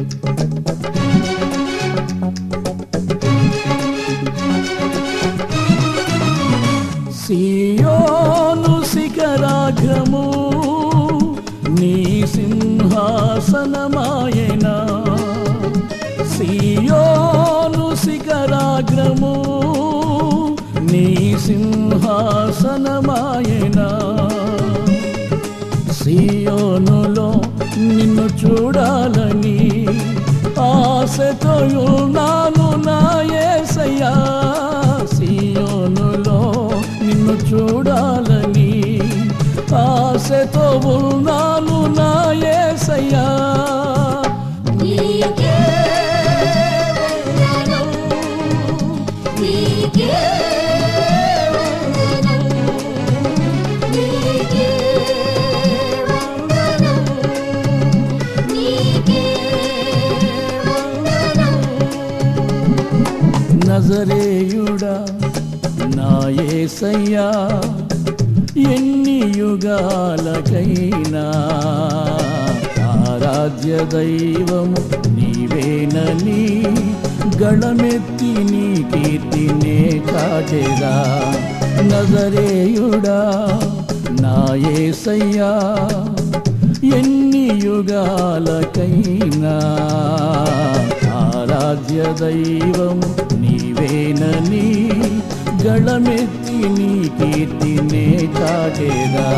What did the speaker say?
సియోను శిఖరాఘము నీ సింహాసనమాయన. సియోను శిఖరాగ్రము నీ సింహాసనమాయనా. సియోనులో నిన్ను చూడాలని ఆశతో ఉన్నాను సియోనులో నిన్ను చూడాలని ఆశతో ఉన్నాను సయ్యా నజరేయుడా నాయసయ్యా ఎన్ని యుగాలకైనా ఆరాధ్య దైవము నీవేనని గళమెత్తి నీ కీర్తినే కాటెరా. నజరేయుడా నాయసయ్యా ఎన్ని యుగాలకైనా ఆరాధ్య దైవం నీవేనని గళమెత్తి నీ కీర్తినే చాటేదా?